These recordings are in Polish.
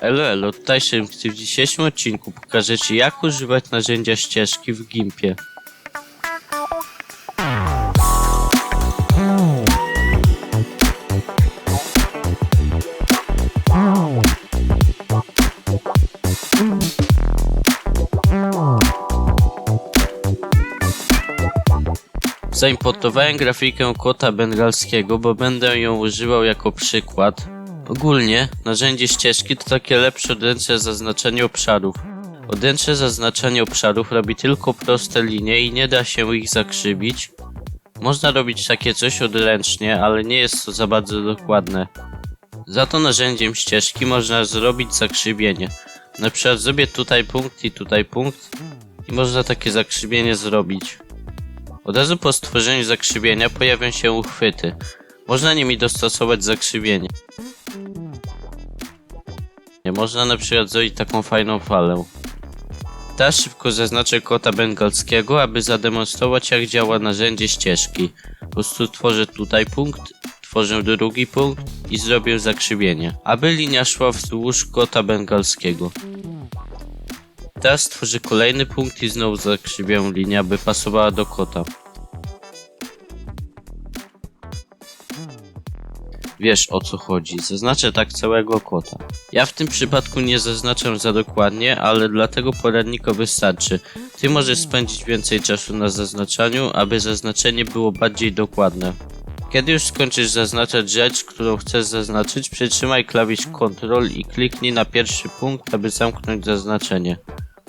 Elo, elo, tutaj Szymcy. W dzisiejszym odcinku pokażę Ci jak używać narzędzia ścieżki w Gimpie. Zaimportowałem grafikę kota bengalskiego, bo będę ją używał jako przykład. Ogólnie, narzędzie ścieżki to takie lepsze odręczne zaznaczenie obszarów. Odręczne zaznaczenie obszarów robi tylko proste linie i nie da się ich zakrzywić. Można robić takie coś odręcznie, ale nie jest to za bardzo dokładne. Za to narzędziem ścieżki można zrobić zakrzywienie. Na przykład zrobię tutaj punkt i tutaj punkt i można takie zakrzywienie zrobić. Od razu po stworzeniu zakrzywienia pojawią się uchwyty. Można nimi dostosować zakrzywienie. Można na przykład zrobić taką fajną falę. Teraz szybko zaznaczę kota bengalskiego, aby zademonstrować jak działa narzędzie ścieżki. Po prostu tworzę tutaj punkt, tworzę drugi punkt i zrobię zakrzywienie, aby linia szła wzdłuż kota bengalskiego. Teraz stworzę kolejny punkt i znowu zakrzywię linię, aby pasowała do kota. Wiesz o co chodzi, zaznaczę tak całego kota. Ja w tym przypadku nie zaznaczam za dokładnie, ale dla tego poradnika wystarczy. Ty możesz spędzić więcej czasu na zaznaczaniu, aby zaznaczenie było bardziej dokładne. Kiedy już skończysz zaznaczać rzecz, którą chcesz zaznaczyć, przytrzymaj klawisz Ctrl i kliknij na pierwszy punkt, aby zamknąć zaznaczenie.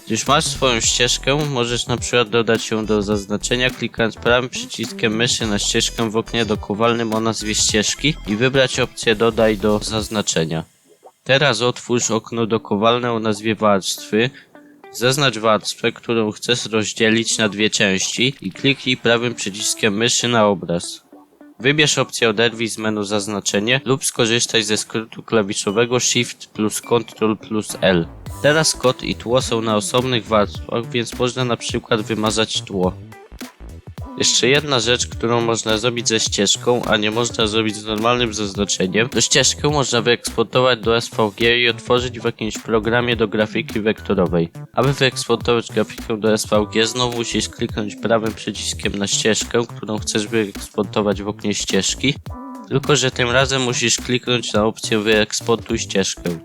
Już masz swoją ścieżkę, możesz na przykład dodać ją do zaznaczenia klikając prawym przyciskiem myszy na ścieżkę w oknie dokowalnym o nazwie ścieżki i wybrać opcję dodaj do zaznaczenia. Teraz otwórz okno dokowalne o nazwie warstwy, zaznacz warstwę, którą chcesz rozdzielić na dwie części i kliknij prawym przyciskiem myszy na obraz. Wybierz opcję oderwij z menu zaznaczenie lub skorzystaj ze skrótu klawiszowego Shift plus Ctrl plus L. Teraz kod i tło są na osobnych warstwach, więc można na przykład wymazać tło. Jeszcze jedna rzecz, którą można zrobić ze ścieżką, a nie można zrobić z normalnym zaznaczeniem, to ścieżkę można wyeksportować do SVG i otworzyć w jakimś programie do grafiki wektorowej. Aby wyeksportować grafikę do SVG, znowu musisz kliknąć prawym przyciskiem na ścieżkę, którą chcesz wyeksportować w oknie ścieżki, tylko że tym razem musisz kliknąć na opcję wyeksportuj ścieżkę.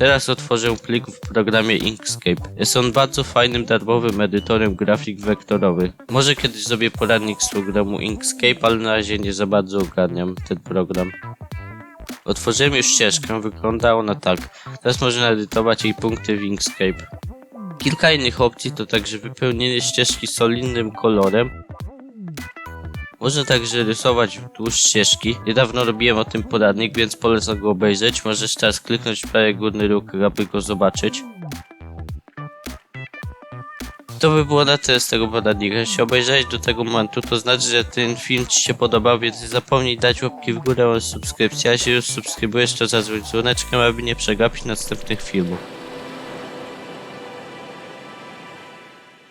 Teraz otworzę plik w programie Inkscape. Jest on bardzo fajnym darmowym edytorem grafik wektorowych. Może kiedyś zrobię poradnik z programu Inkscape, ale na razie nie za bardzo ogarniam ten program. Otworzyłem już ścieżkę, wygląda ona tak. Teraz można edytować jej punkty w Inkscape. Kilka innych opcji to także wypełnienie ścieżki solidnym kolorem. Można także rysować wzdłuż ścieżki. Niedawno robiłem o tym poradnik, więc polecam go obejrzeć. Możesz teraz kliknąć w prawy górny róg, aby go zobaczyć. To by było na tyle z tego poradnika. Jeśli obejrzałeś do tego momentu, to znaczy, że ten film Ci się podobał, więc nie zapomnij dać łapki w górę oraz subskrypcji. A jeśli już subskrybujesz, to zadzwoń dzwoneczkiem, aby nie przegapić następnych filmów.